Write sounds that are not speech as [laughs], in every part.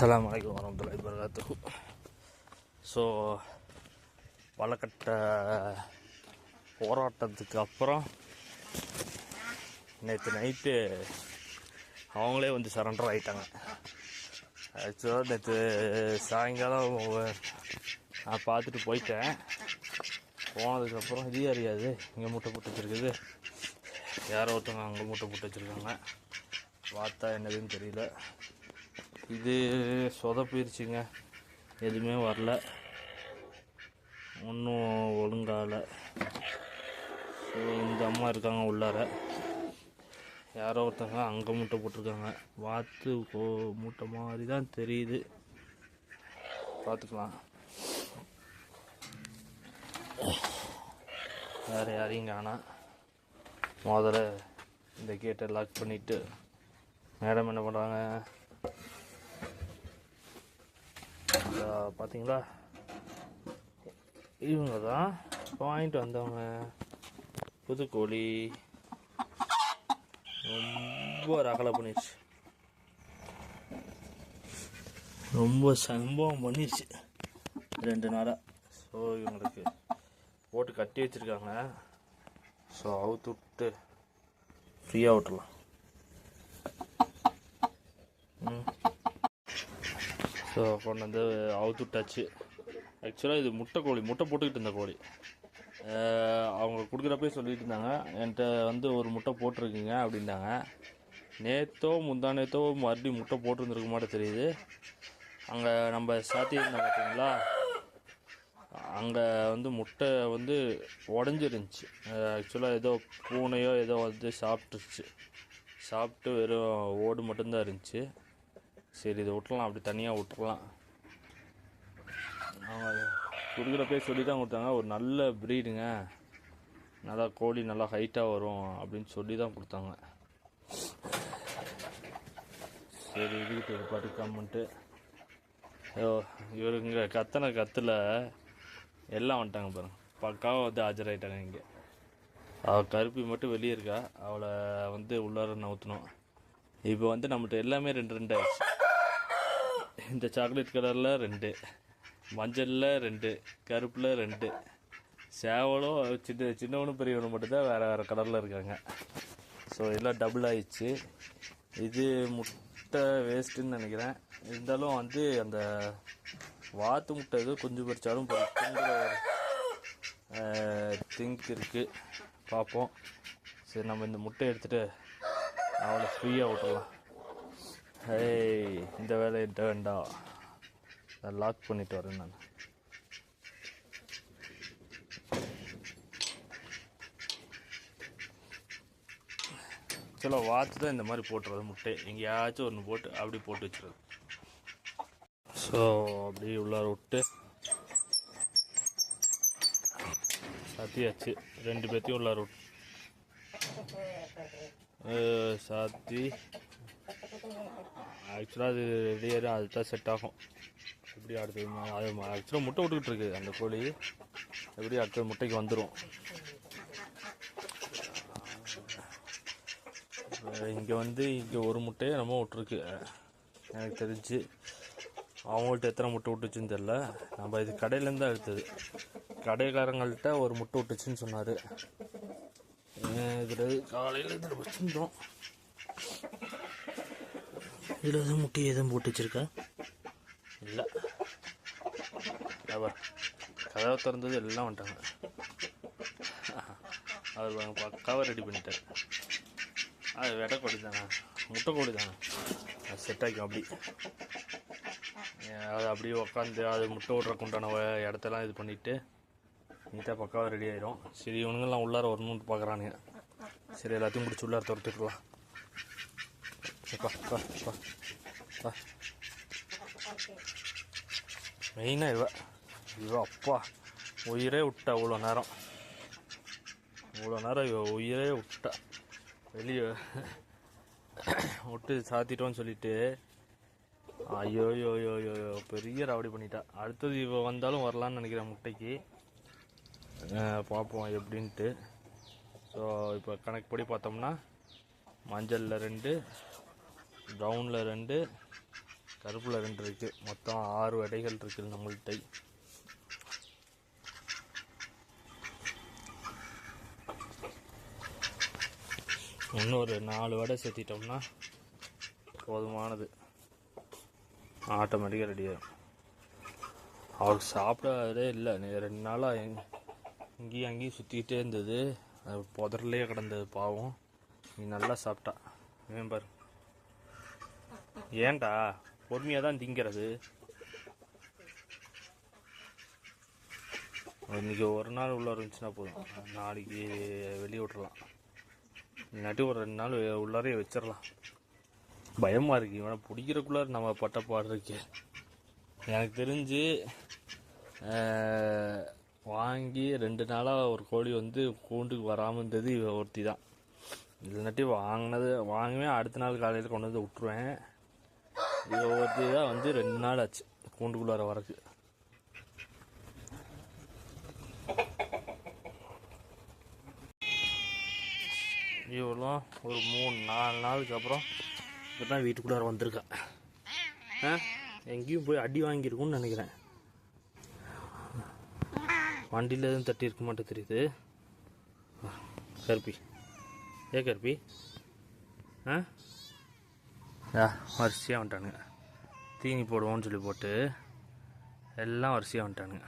அஸ்ஸலாமு அலைக்கும் வரமத்துல்லாஹி வரகாத்துஹு ஸோ வழக்கட்ட போராட்டத்துக்கு அப்புறம் நேற்று நைட்டு அவங்களே வந்து சரண்டர் ஆகிட்டாங்க ஆக்சுவலாக நேற்று சாயங்காலம் நான் பார்த்துட்டு போயிட்டேன். போனதுக்கப்புறம் இதே அறியாது இங்கே மூட்டை போட்டு வச்சுருக்குது. யாரோ ஒருத்தவங்க அங்கே மூட்டை போட்டு வச்சுருக்காங்க. பார்த்தா என்னதுன்னு தெரியல. இது சொதப்பிருச்சுங்க எதுவுமே வரல. ஒன்றும் ஒழுங்கால. ஸோ இந்த அம்மா இருக்காங்க உள்ளார. யாரோ ஒருத்தங்க அங்கே மூட்டை போட்டிருக்காங்க. வாத்து கோ மூட்டை மாதிரி தான் தெரியுது. பார்த்துக்கலாம் வேறு யாரையும் காணோம் முதல்ல இந்த கேட்டை லாக் பண்ணிவிட்டு மேடம் என்ன பண்ணுறாங்க பார்த்தீங்களா இவங்க தான் வாங்கிட்டு வந்தவங்க. புதுக்கோழி. ரொம்ப ரகலை பண்ணிடுச்சு ரொம்ப சம்பவம் பண்ணிடுச்சு ரெண்டு நாளாக ஸோ இவங்களுக்கு போட்டு கட்டி வச்சுருக்காங்க. ஸோ அவுத்து விட்டு ஃப்ரீயாக விட்டுலாம் ம். ஸோ கொண்டு வந்து அவுத்து விட்டாச்சு ஆக்சுவலாக இது முட்டை கோழி முட்டை போட்டுக்கிட்டு இருந்த கோழி. அவங்க கொடுக்குறப்பே சொல்லிட்டு இருந்தாங்க. என்கிட்ட வந்து ஒரு முட்டை போட்டிருக்கீங்க அப்படின்னாங்க. நேத்தோ முந்தா நேத்தோ மறுபடியும் முட்டை போட்டிருந்துருக்க மாட்டே தெரியுது. அங்கே நம்ம சாத்தியிருந்தோம் பார்த்தீங்களா அங்கே வந்து முட்டை வந்து உடஞ்சிருந்துச்சு. ஆக்சுவலாக ஏதோ பூனையோ ஏதோ வந்து சாப்பிட்டுருச்சு. சாப்பிட்டு வெறும் ஓடு மட்டும்தான் இருந்துச்சு. சரி இதை விட்டுலாம் அப்படி தனியாக விட்டுறலாம். அவங்க கொடுக்குறப்பே சொல்லி தான் கொடுத்தாங்க. ஒரு நல்ல ப்ரீடுங்க நல்லா கோழி நல்லா ஹைட்டாக வரும் அப்படின்னு சொல்லி தான் கொடுத்தாங்க. சரி இதுக்கிட்ட ஒரு பாட்டு கம்மெண்ட்டு ஐயோ இவருங்க கத்தனை கத்தில் எல்லாம் வந்துட்டாங்க பாருங்க. பக்காவாக வந்து ஆஜராயிட்டாங்க இங்கே. அவள் கருப்பி மட்டும் வெளியே இருக்கா. அவளை வந்து உள்ளார நவுத்தணும். இப்போ வந்து நம்மகிட்ட எல்லாமே ரெண்டு ரெண்டு ஆயிடுச்சு. இந்த சாக்லேட் கலரில் ரெண்டு. மஞ்சளில் ரெண்டு கருப்பில் ரெண்டு. சேவலும் சின்ன சின்னவனும் பெரியவனும் மட்டும்தான் வேறு வேறு கலரில் இருக்காங்க. ஸோ எல்லாம் டபுள் ஆயிடுச்சு. இது முட்டை வேஸ்ட்டுன்னு நினைக்கிறேன். இருந்தாலும் வந்து அந்த வாத்து முட்டை எதுவும் குஞ்சு பறிச்சாலும் பொறுக்குங்கிற திங்க் இருக்குது பார்ப்போம். சரி நம்ம இந்த முட்டை எடுத்துகிட்டு அவளை ஃப்ரீயாக விட்டுடலாம் ஹேய் இந்த வேலை என்கிட்ட வேண்டாம் நான் லாக் பண்ணிட்டு வரேன் நான். சில வாட்ச் தான் இந்த மாதிரி போட்டுறது முட்டை. எங்கேயாச்சும் ஒன்று போட்டு அப்படி போட்டு வச்சுருது. ஸோ அப்படியே உள்ளார விட்டு சாத்தியாச்சு. ரெண்டு பேர்த்தையும் உள்ளார விட்டு. சாத்தி. ஆக்சுவலாக அது ரெடியாக அதுதான் செட் ஆகும். எப்படி அடுத்தது அது ஆக்சுவலாக முட்டை விட்டுக்கிட்டு இருக்குது அந்த கோழி. எப்படி அடுத்தது முட்டைக்கு வந்துடும் இங்கே வந்து இங்கே ஒரு முட்டையை நம்ம விட்ருக்கு எனக்கு தெரிஞ்சு அவங்கள்ட்ட எத்தனை முட்டை விட்டுச்சுன்னு தெரில நம்ம இது கடையிலேருந்து தான் எடுத்தது. கடைக்காரங்கள்ட்ட ஒரு முட்டை விட்டுச்சுன்னு சொன்னார். இதில் காலையில் இதில் வச்சுருந்தோம். இதில் எதுவும் முட்டி எதுவும் போட்டு வச்சுருக்கேன் இல்லை. அவர் கதவை திறந்தது எல்லாம் வந்துட்டாங்க. அவர் பக்காவாக ரெடி பண்ணிட்டார். அது வெடை கொடி தானே முட்டை கொடி தானே அது செட் ஆகிக்கும் அப்படி. அது அப்படியே உக்காந்து அது முட்டை விட்றக்கு உண்டான இடத்தெல்லாம் இது பண்ணிவிட்டு நீட்டாக பக்காவாக ரெடி ஆயிரும். சரி இவனுங்கெல்லாம் உள்ளார வரணும்னு பார்க்குறானுங்க சரி எல்லாத்தையும் பிடிச்சி உள்ளார துரத்துக்கலாம் வா வா பா. மெயினாக இவ இவ அப்பா. உயிரே விட்டா இவ்வளோ நேரம். இவ்வளோ நேரம் இவ உயிரே விட்டா. வெளியே விட்டு சாத்திட்டோன்னு சொல்லிட்டு. ஐயோ யோ யோ பெரிய ராவடி பண்ணிட்டா. அடுத்தது இவ வந்தாலும் வரலான்னு நினைக்கிறேன் முட்டைக்கு. பார்ப்போம் எப்படின்ட்டு. ஸோ இப்போ கணக்குப்படி பார்த்தோம்னா மஞ்சளில் ரெண்டு ப்ரௌனில் ரெண்டு கருப்பில் ரெண்டு இருக்குது மொத்தம் ஆறு வடைகள் இருக்குது நம்மள்கிட்ட இன்னொரு நாலு வடை சேர்த்திட்டோம்னா போதுமானது. ஆட்டோமேட்டிக்காக ரெடி ஆகும் அவருக்கு சாப்பிடாதே இல்லை. நீ ரெண்டு நாளாக இங்கேயும் அங்கேயும் சுற்றிக்கிட்டே இருந்தது. அது புதர்லேயே கிடந்தது பாவம். நீ நல்லா சாப்பிட்டா. ஏன் பாரு. ஏன்டா? பொறுமையாக தான் திங்கிறது. இன்னைக்கு ஒரு நாள் உள்ள இருந்துச்சுன்னா போதும். நாளைக்கு வெளியே விட்டுறலாம். இல்லாட்டி ஒரு ரெண்டு நாள் உள்ளாரே வச்சிடலாம் பயமாக இருக்கு. இவனை பிடிக்கிறக்குள்ளார நம்ம பட்ட பாடு இருக்கு எனக்கு தெரிஞ்சு வாங்கி ரெண்டு நாளாக ஒரு கோழி வந்து கூண்டுக்கு வராமல் இருந்தது இவ ஒருத்தி தான் இல்லாட்டி வாங்கினது வாங்குவேன். அடுத்த நாள் காலையில் கொண்டு வந்து விட்ருவேன் இவ தான் வந்து ரெண்டு நாள் ஆச்சு. கூண்டுக்குள்ளார வரக்கு. இவ்வளோ ஒரு மூணு நாலு நாளுக்கு அப்புறம் இப்போ தான் வீட்டுக்குள்ளார வந்திருக்கா. ஆ? எங்கேயும் போய் அடி வாங்கியிருக்கும்னு நினைக்கிறேன். வண்டியில் எதுவும் தட்டி இருக்க மாட்டேன் தெரியுது. கருப்பி. ஏ கருப்பி? ஆ? வரிசையாக வந்துட்டானுங்க. தீனி போடுவோம்னு சொல்லி போட்டு எல்லாம் வரிசையாக வந்துட்டானுங்க.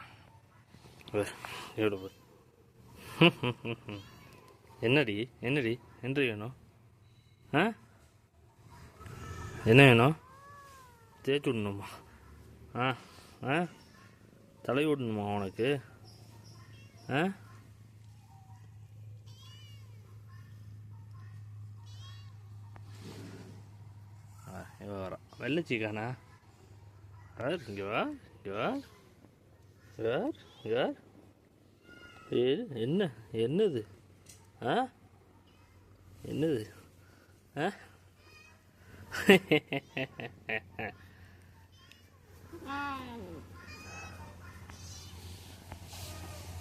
எவ்வளோ என்னடி என்னடி என்ன வேணும்? ஆ? என்ன வேணும்? தேய்ச்சி விடணுமா? ஆ ஆ? தலை விடணுமா உனக்கு? ஆ? இவ வரா வெள்ளச்சிக்கானா யார் இங்கே வா இங்கே வா யார் யார் ஏ என்ன என்னது ஆ என்னது ஆ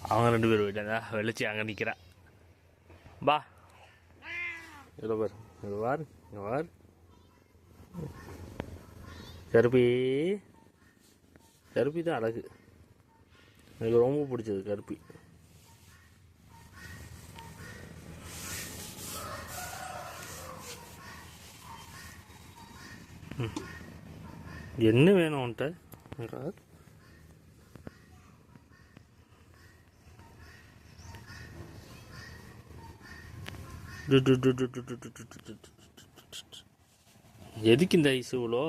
அவங்க ரெண்டு பேரும் போயிட்டாங்க வெளிச்சி அங்கே நிற்கிறான் பா இதில் பாரு இங்கே பாரு இங்கே பாரு. கருப்பி கருப்பி தான் அழகு எனக்கு ரொம்ப பிடிச்சது கருப்பி. என்ன வேணும் உன்ட்ட டு டு டு டு டு டு டு டு டு. எதுக்கு இந்த ஐஸ் இவ்வளோ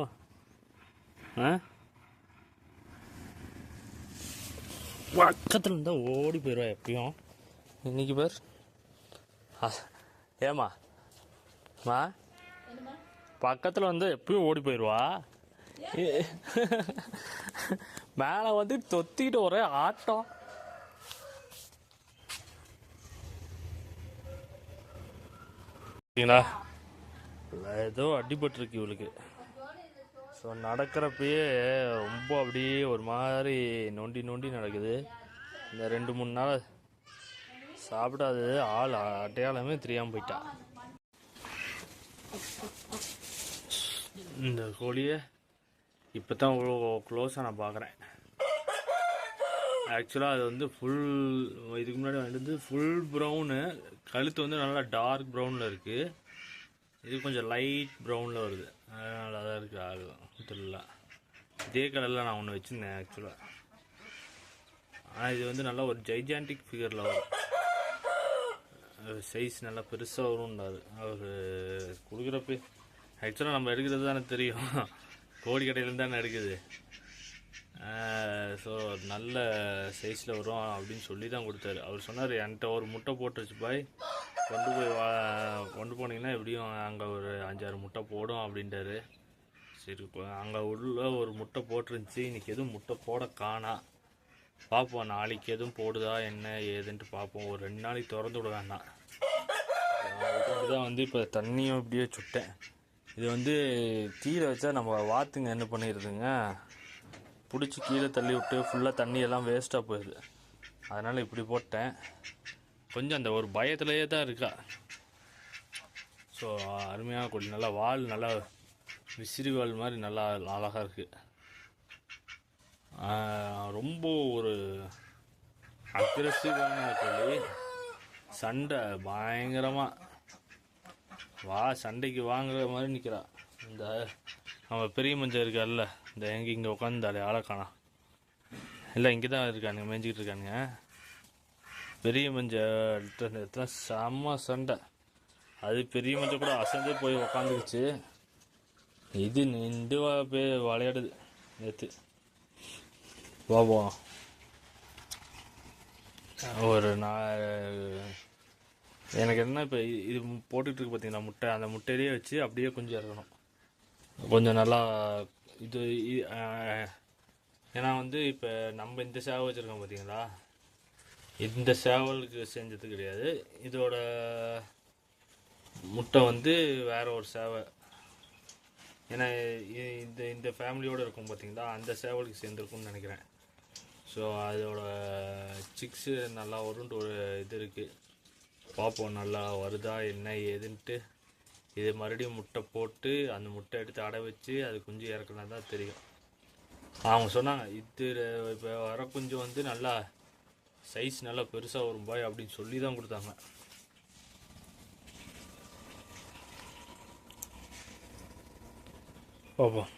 ஆ? பக்கத்தில் இருந்தால் ஓடி போயிடுவா எப்பயும். இன்னைக்கு பேர்? ஏமா மா? பக்கத்தில் வந்து எப்பயும் ஓடி போயிடுவா மேலே வந்து தொத்திக்கிட்டு ஒரே ஆட்டம். சரிங்களா? ஏதோ அடிபட்டுருக்கு இவளுக்கு. ஸோ நடக்கிறப்பயே ரொம்ப அப்படியே ஒரு மாதிரி நொண்டி நொண்டி நடக்குது. இந்த ரெண்டு மூணு நாள் சாப்பிடாது ஆள் அடையாளமே தெரியாமல் போயிட்டா. இந்த கோழியை இப்போ தான் இவ்வளோ க்ளோஸாக நான் பார்க்குறேன் ஆக்சுவலாக அது வந்து ஃபுல் இதுக்கு முன்னாடி வந்து ஃபுல் ப்ரௌனு கழுத்து வந்து நல்லா டார்க் ப்ரௌனில் இருக்குது இது கொஞ்சம் லைட் ப்ரௌனில் வருது. அதனால தான் இருக்குது ஆகும் தெரியல. இதே கலரில் நான் ஒன்று வச்சுருந்தேன் ஆக்சுவலாக ஆனால் இது வந்து நல்லா ஒரு ஜைஜான்டிக் ஃபிகரில் வரும். சைஸ் நல்லா பெருசாக வரும்ன்றாரு அவர் கொடுக்குறப்ப ஆக்சுவலாக நம்ம எடுக்கிறது தானே தெரியும். [laughs] கோடி கடையிலேருந்து தானே எடுக்குது. ஸோ நல்ல சைஸில் வரும் அப்படின்னு சொல்லி தான் கொடுத்தாரு. அவர் சொன்னார் என்கிட்ட ஒரு முட்டை போட்டுருச்சு பாய். கொண்டு போய் வா கொண்டு போனீங்கன்னா எப்படியும் அங்கே ஒரு அஞ்சாறு முட்டை போடும் அப்படின்ட்டாரு. சரி அங்கே உள்ள ஒரு முட்டை போட்டிருந்துச்சு. இன்றைக்கி எதுவும் முட்டை போட காணா. பார்ப்போம் நாளைக்கு எதுவும் போடுதா என்ன ஏதுன்ட்டு பார்ப்போம் ஒரு ரெண்டு நாளைக்கு திறந்து விட வேண்டாம் அதுக்கு தான் வந்து இப்போ தண்ணியும் இப்படியே சுட்டேன். இது வந்து கீழே வச்சா நம்ம வாத்துங்க என்ன பண்ணிடுதுங்க? பிடிச்சி கீழே தள்ளி விட்டு ஃபுல்லாக தண்ணியெல்லாம் வேஸ்ட்டாக போயிடுது அதனால் இப்படி போட்டேன். கொஞ்சம் அந்த ஒரு பயத்துலேயே தான் இருக்கா. ஸோ அருமையாக கோழி நல்லா வால் நல்லா விசிறி வால் மாதிரி நல்லா அழகாக இருக்குது ரொம்ப ஒரு அக்ரெசிவான கோழி சண்டை பயங்கரமாக வா சண்டைக்கு வாங்குற மாதிரி நிற்கிறா இந்த அவன் பெரிய மஞ்சள் இருக்கார்ல இந்த எங்கே இங்கே உட்காந்தாலே ஆளை காணா. இல்லை இங்கே தான் இருக்கானுங்க மேய்ஞ்சிக்கிட்டு இருக்கானுங்க. பெரிய மஞ்சள் எத்தனை செம்ம சண்டை. அது பெரிய மஞ்சள் கூட அசந்தே போய் உக்காந்துக்குச்சு இது நின்று போய் விளையாடுது நேற்று வா போவோம் ஒரு நான் எனக்கு என்ன இப்போ இது போட்டுட்டு இருக்கு பார்த்தீங்களா முட்டை. அந்த முட்டையிலேயே வச்சு அப்படியே கொஞ்சம் இறக்கணும். கொஞ்சம் நல்லா இது ஏன்னா வந்து இப்போ நம்ம இந்த சேவை வச்சுருக்கோம் பார்த்தீங்களா இந்த சேவலுக்கு செஞ்சது கிடையாது. இதோட முட்டை வந்து வேற ஒரு சேவை. ஏன்னா இந்த இந்த ஃபேமிலியோடு இருக்கும் பார்த்தீங்களா அந்த சேவலுக்கு சேர்ந்துருக்கும்னு நினைக்கிறேன். ஸோ அதோட சிக்ஸு நல்லா வரும்ன்ட்டு ஒரு இது இருக்குது பார்ப்போம் நல்லா வருதா என்ன ஏதுன்ட்டு. இது மறுபடியும் முட்டை போட்டு அந்த முட்டை எடுத்து அடை வச்சு அது குஞ்சு இறக்குனா தான் தெரியும். அவங்க சொன்னாங்க இது இப்போ வர குஞ்சு வந்து நல்லா சைஸ் நல்லா பெருசாக வரும் பாய் அப்படின்னு சொல்லி தான் கொடுத்தாங்க. பார்ப்போம்